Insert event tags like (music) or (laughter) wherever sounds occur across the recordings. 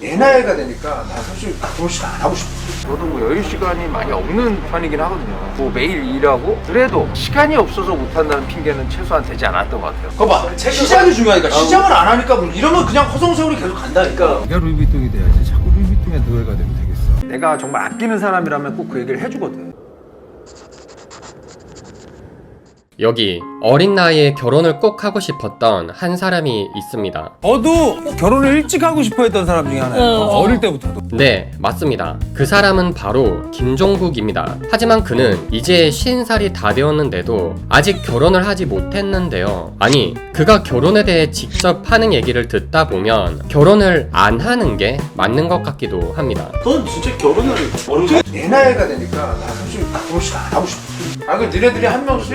내 나이가 되니까 나 사실 결혼식 안 하고 싶어. 저도 뭐 여유 시간이 많이 없는 편이긴 하거든요. 뭐 매일 일하고 그래도 시간이 없어서 못한다는 핑계는 최소한 되지 않았던 것 같아요. 그거 봐. 시작이 중요하니까. 시작을 안 하니까 뭐 이러면 그냥 허송세월이 계속 간다니까. 내가 루이비통이 돼야지 자꾸 루이비통에 노예가 되면 되겠어 내가 정말 아끼는 사람이라면 꼭 그 얘기를 해주거든. 여기 어린 나이에 결혼을 꼭 하고 싶었던 한 사람이 있습니다. 저도 결혼을 일찍 하고 싶어 했던 사람 중에 하나예요 어, 릴 때부터도 네, 맞습니다. 그 사람은 바로 김종국입니다. 하지만 그는 이제 50살이 다 되었는데도 아직 결혼을 하지 못했는데요. 아니, 그가 결혼에 대해 직접 하는 얘기를 듣다 보면 결혼을 안 하는 게 맞는 것 같기도 합니다. 넌 진짜 결혼을 어떻게 내 나이가 되니까 나 사실 결혼식 안 하고 싶어. 아, 그 니네들이 한 명씩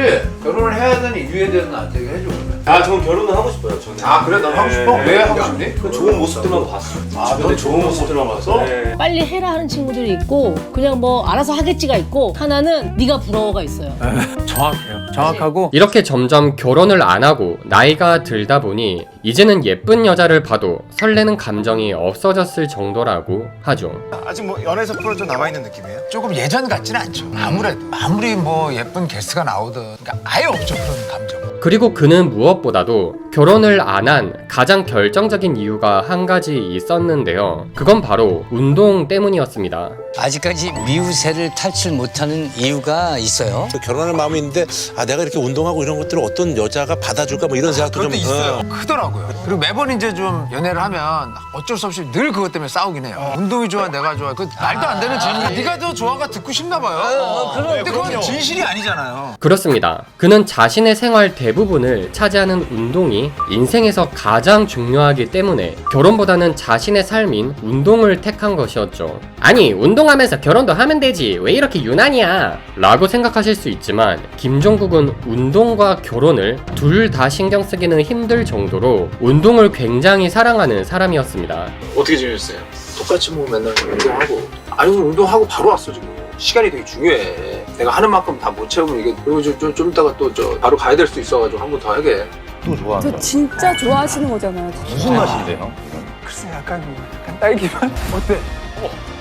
결혼을 해야 되는 이유에 대해서 나한테 얘기해 줘. 그러면. 아, 저는 결혼을 하고 싶어요. 저는. 아, 그래? 넌 하고 싶어? 왜 하고 싶니? 그 좋은 모습들만 봤어. 아, 넌 좋은 모습들만 봤어. 네. 빨리 해라 하는 친구들이 있고 그냥 뭐 알아서 하겠지가 있고 하나는 네가 부러워가 있어요. (laughs) 정확해요 정확하고 이렇게 점점 결혼을 안 하고 나이가 들다 보니 이제는 예쁜 여자를 봐도 설레는 감정이 없어졌을 정도라고 하죠. 아직 뭐 연애에서 풀어져 남아 있는 느낌이에요? 조금 예전 같지는 않죠. 아무래도 아무리 뭐 예쁜 게스트가 나오든 그러니까 아예 없죠 그런 감정. 그리고 그는 무엇보다도 결혼을 안 한 가장 결정적인 이유가 한 가지 있었는데요. 그건 바로 운동 때문이었습니다. 아직까지 미우새를 탈출 못하는 이유가 있어요. 결혼할 마음이 있는데 아 내가 이렇게 운동하고 이런 것들을 어떤 여자가 받아줄까 뭐 이런 생각도 좀 그것도 있어요. 어. 크더라고요. 그리고 매번 이제 좀 연애를 하면 어쩔 수 없이 늘 그것 때문에 싸우긴 해요. 운동이 좋아, 내가 좋아. 그 말도 안 되는 질문. 네가 더 좋아가 듣고 싶나 봐요. 근데 그건 진실이 아니잖아요. 그렇습니다. 그는 자신의 생활 대부분을 차지하는 운동이 인생에서 가장 중요하기 때문에 결혼보다는 자신의 삶인 운동을 택한 것이었죠. 아니, 운동하면서 결혼도 하면 되지. 왜 이렇게 유난이야? 라고 생각하실 수 있지만, 김종국 은 운동과 결혼을 둘 다 신경 쓰기는 힘들 정도로 운동을 굉장히 사랑하는 사람이었습니다. 어떻게 지내셨어요? 똑같이 뭐 맨날 운동하고 아니 운동하고 바로 왔어 지금 시간이 되게 중요해 내가 하는 만큼 다 못 채우면 이게 그리고 좀, 좀, 좀 이따가 또 저 바로 가야 될 수 있어가지고 한 번 더 하게 저 진짜 좋아하시는 거잖아요. 무슨 맛인데요? 글쎄 약간 약간 딸기맛 어때?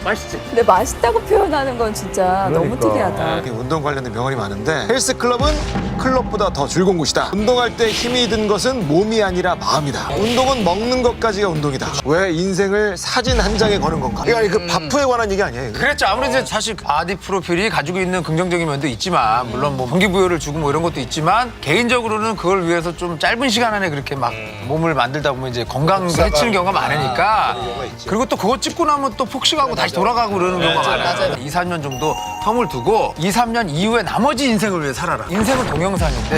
맛있지? 근데 맛있다고 표현하는 건 진짜 너무 특이하다. 운동 관련된 명언이 많은데 헬스클럽은 클럽보다 더 즐거운 곳이다. 운동할 때 힘이 든 것은 몸이 아니라 마음이다. 운동은 먹는 것까지가 운동이다. 왜 인생을 사진 한 장에 거는 건가? 그러니까 그 바프에 관한 얘기 아니에요? 그랬죠. 아무래도 사실 바디 프로필이 가지고 있는 긍정적인 면도 있지만 물론 뭐 동기부여를 주고 뭐 이런 것도 있지만 개인적으로는 그걸 위해서 좀 짧은 시간 안에 그렇게 막 몸을 만들다 보면 이제 건강도 해치는 경우가 많으니까 그리고 또 그거 찍고 나면 또 폭식하고 다시 돌아가고 그러는 경우가 많아요. 2, 3년 정도 텀을 두고 2, 3년 이후에 나머지 인생을 위해 살아라. 인생은 동영상인데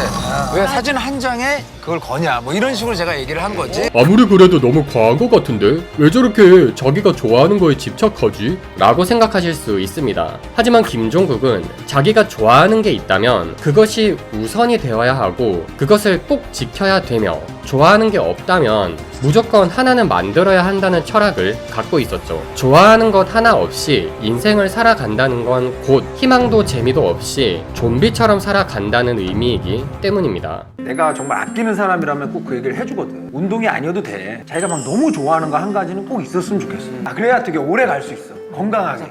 왜 사진 한 장에 그걸 거냐 뭐 이런 식으로 제가 얘기를 한 거지. 아무리 그래도 너무 과한 것 같은데 왜 저렇게 자기가 좋아하는 거에 집착하지? 라고 생각하실 수 있습니다. 하지만 김종국은 자기가 좋아하는 게 있다면 그것이 우선이 되어야 하고 그것을 꼭 지켜야 되며 좋아하는 게 없다면 무조건 하나는 만들어야 한다는 철학을 갖고 있었죠. 좋아하는 것 하나 없이 인생을 살아간다는 건 곧 희망도 재미도 없이 좀비처럼 살아간다는 의미이기 때문입니다. 내가 정말 아끼는 사람이라면 꼭 그 얘기를 해주거든. 운동이 아니어도 돼. 자기가 막 너무 좋아하는 거 한 가지는 꼭 있었으면 좋겠어. 아 그래야 되게 오래 갈 수 있어. 건강하게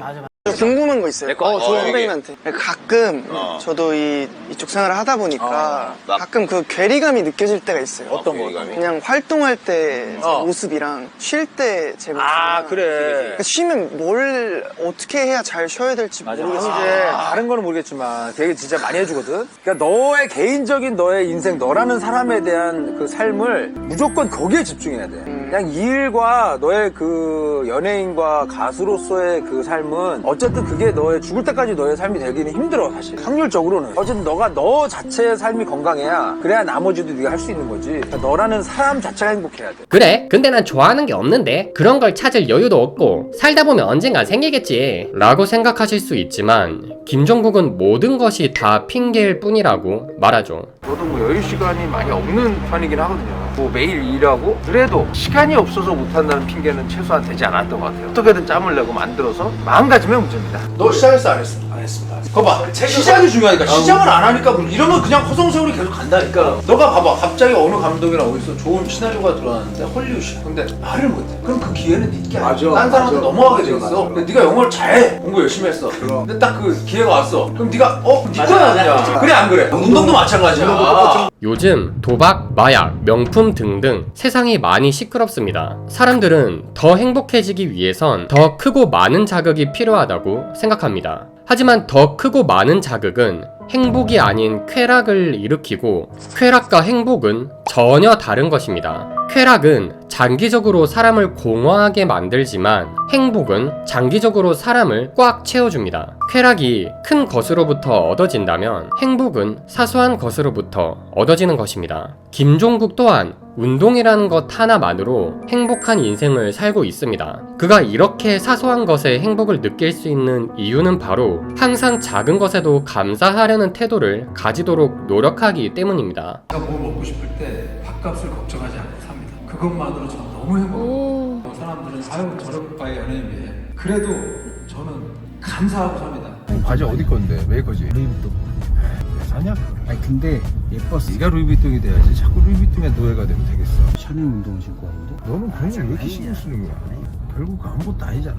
궁금한 거 있어요. 어, 좋아. 선배님한테. 가끔 저도 이 이쪽 생활을 하다 보니까 가끔 그 괴리감이 느껴질 때가 있어요. 어떤 거? 그냥 활동할 때 모습이랑 쉴 때 제 모습. 아 그래 쉬면 뭘 어떻게 해야 잘 쉬어야 될지 모르겠어요. 이제 다른 거는 모르겠지만 되게 진짜 많이 해주거든. 그러니까 너의 개인적인 너의 인생, 너라는 사람에 대한 그 삶을 무조건 거기에 집중해야 돼. 그냥 이 일과 너의 그 연예인과 가수로서의 그 삶은 어쨌든 그게 너의 죽을 때까지 너의 삶이 되기는 힘들어 사실. 확률적으로는. 어쨌든 너가 너 자체의 삶이 건강해야 그래야 나머지도 네가 할 수 있는 거지. 그러니까 너라는 사람 자체가 행복해야 돼. 그래? 근데 난 좋아하는 게 없는데 그런 걸 찾을 여유도 없고 살다 보면 언젠간 생기겠지 라고 생각하실 수 있지만 김종국은 모든 것이 다 핑계일 뿐이라고 말하죠 저도 뭐 여유 시간이 많이 없는 편이긴 하거든요. 뭐 매일 일하고 그래도 시간이 없어서 못한다는 핑계는 최소한 되지 않았던 것 같아요. 어떻게든 짬을 내고 만들어서 마음가짐의 문제입니다. 너 시작했어 안 했어? 망했습니다. 거봐 시작이 중요하니까 시작을 안 하니까 뭐 이러면 그냥 허송 세월이 계속 간다니까. 너가 봐봐 갑자기 어느 감독이나 어디서 좋은 시나리오가 들어왔는데 헐리우드 근데 말을 못해. 그럼 그 기회는 네게 아니야. 맞아, 딴 사람한테 맞아, 넘어가게 돼 맞아, 있어. 맞아. 근데 네가 영어를 잘해 공부 열심히 했어. 근데 딱 그 기회가 왔어. 그럼 네가 어네 거야 그냥. 그래 안 그래? 운동도 마찬가지야. 요즘 도박, 마약, 명품 등등 세상이 많이 시끄럽습니다. 사람들은 더 행복해지기 위해선 더 크고 많은 자극이 필요하다고 생각합니다. 하지만 더 크고 많은 자극은 행복이 아닌 쾌락을 일으키고 쾌락과 행복은 전혀 다른 것입니다. 쾌락은 장기적으로 사람을 공허하게 만들지만 행복은 장기적으로 사람을 꽉 채워줍니다. 쾌락이 큰 것으로부터 얻어진다면 행복은 사소한 것으로부터 얻어지는 것입니다. 김종국 또한 운동이라는 것 하나만으로 행복한 인생을 살고 있습니다. 그가 이렇게 사소한 것에 행복을 느낄 수 있는 이유는 바로 항상 작은 것에도 감사하려는 태도를 가지도록 노력하기 때문입니다. 내가 뭐 먹고 싶을 때 밥값을 걱정하지 않고. 그것만으로 저는 너무 행복해요. 오. 사람들은 아유 저렴가의 연예인이에요. 그래도 저는 감사하고 삽니다. 바지 어디 건데? 왜 거지? 루이비통. 왜 사냐? 아니 근데 예뻤어. 네가 루이비통이 돼야지. 자꾸 루이비통에 노예가 되면 되겠어. 샤넬 운동 신고 하는데? 너는 그런 걸왜 이렇게 신경 쓰는 거야? 결국 아무것도 아니잖아.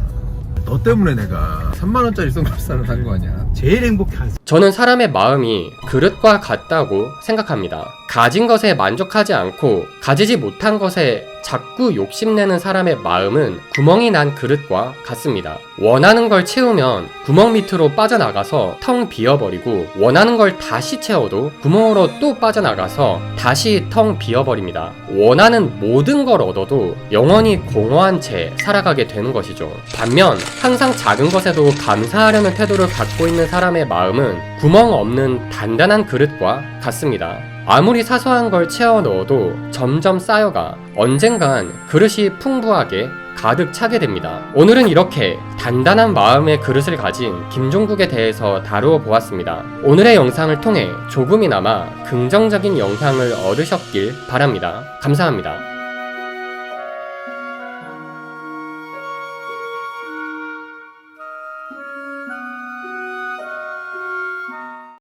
너 때문에 내가 3만 원짜리 선글라스 하나 산거 아니야? 제일 행복한 저는 사람의 마음이 그릇과 같다고 생각합니다. 가진 것에 만족하지 않고 가지지 못한 것에 자꾸 욕심내는 사람의 마음은 구멍이 난 그릇과 같습니다. 원하는 걸 채우면 구멍 밑으로 빠져나가서 텅 비어버리고 원하는 걸 다시 채워도 구멍으로 또 빠져나가서 다시 텅 비어버립니다. 원하는 모든 걸 얻어도 영원히 공허한 채 살아가게 되는 것이죠. 반면 항상 작은 것에도 감사하려는 태도를 갖고 있는 사람의 마음은 구멍 없는 단단한 그릇과 같습니다. 아무리 사소한 걸 채워 넣어도 점점 쌓여가 언젠간 그릇이 풍부하게 가득 차게 됩니다. 오늘은 이렇게 단단한 마음의 그릇을 가진 김종국에 대해서 다루어 보았습니다. 오늘의 영상을 통해 조금이나마 긍정적인 영향을 얻으셨길 바랍니다. 감사합니다.